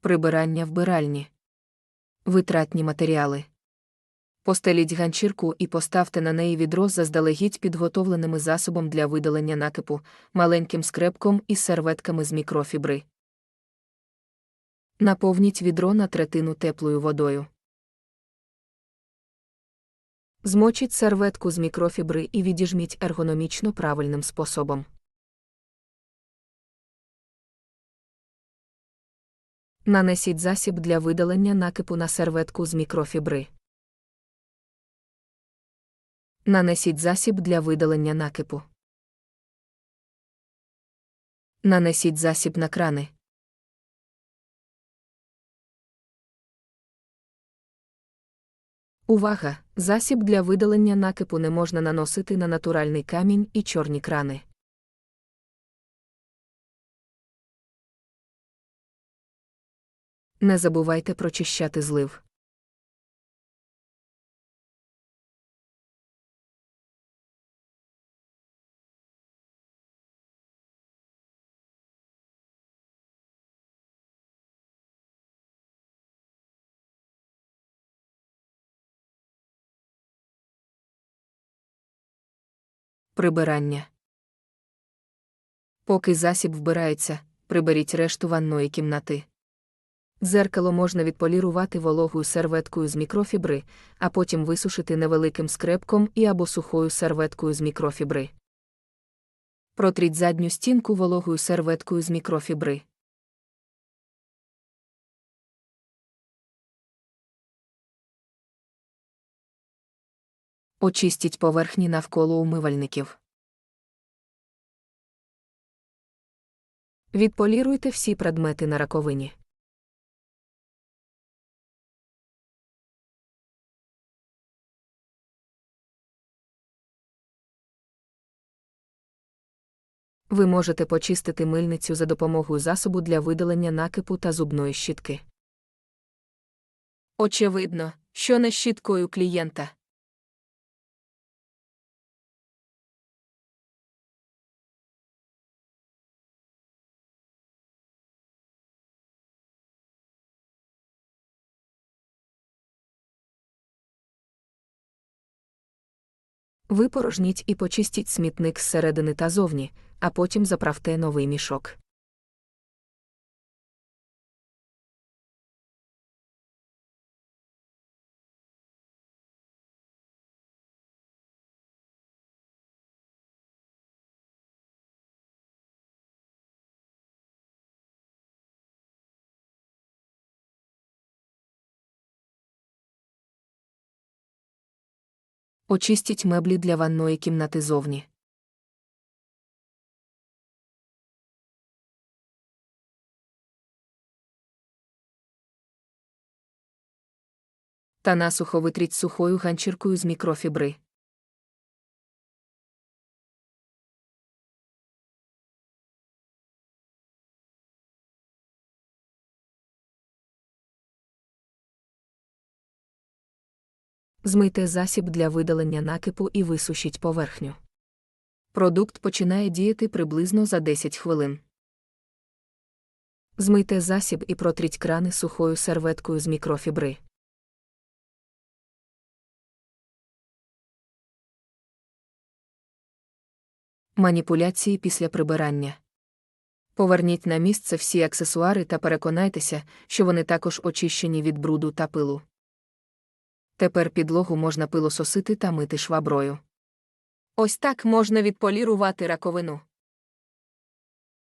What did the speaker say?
Прибирання вбиральні. Витратні матеріали. Постеліть ганчірку і поставте на неї відро заздалегідь підготовленими засобом для видалення накипу, маленьким скрепком і серветками з мікрофібри. Наповніть відро на третину теплою водою. Змочіть серветку з мікрофібри і відіжміть ергономічно правильним способом. Нанесіть засіб для видалення накипу на серветку з мікрофібри. Нанесіть засіб для видалення накипу. Нанесіть засіб на крани. Увага! Засіб для видалення накипу не можна наносити на натуральний камінь і чорні крани. Не забувайте прочищати злив. Прибирання. Поки засіб вбирається, приберіть решту ванної кімнати. Дзеркало можна відполірувати вологою серветкою з мікрофібри, а потім висушити невеликим скрепком і або сухою серветкою з мікрофібри. Протріть задню стінку вологою серветкою з мікрофібри. Очистіть поверхні навколо умивальників. Відполіруйте всі предмети на раковині. Ви можете почистити мильницю за допомогою засобу для видалення накипу та зубної щітки. Очевидно, що не щіткою клієнта. Випорожніть і почистіть смітник зсередини та зовні, а потім заправте новий мішок. Очистіть меблі для ванної кімнати зовні. Та насухо витріть сухою ганчіркою з мікрофібри. Змийте засіб для видалення накипу і висушіть поверхню. Продукт починає діяти приблизно за 10 хвилин. Змийте засіб і протріть крани сухою серветкою з мікрофібри. Маніпуляції після прибирання. Поверніть на місце всі аксесуари та переконайтеся, що вони також очищені від бруду та пилу. Тепер підлогу можна пилососити та мити шваброю. Ось так можна відполірувати раковину.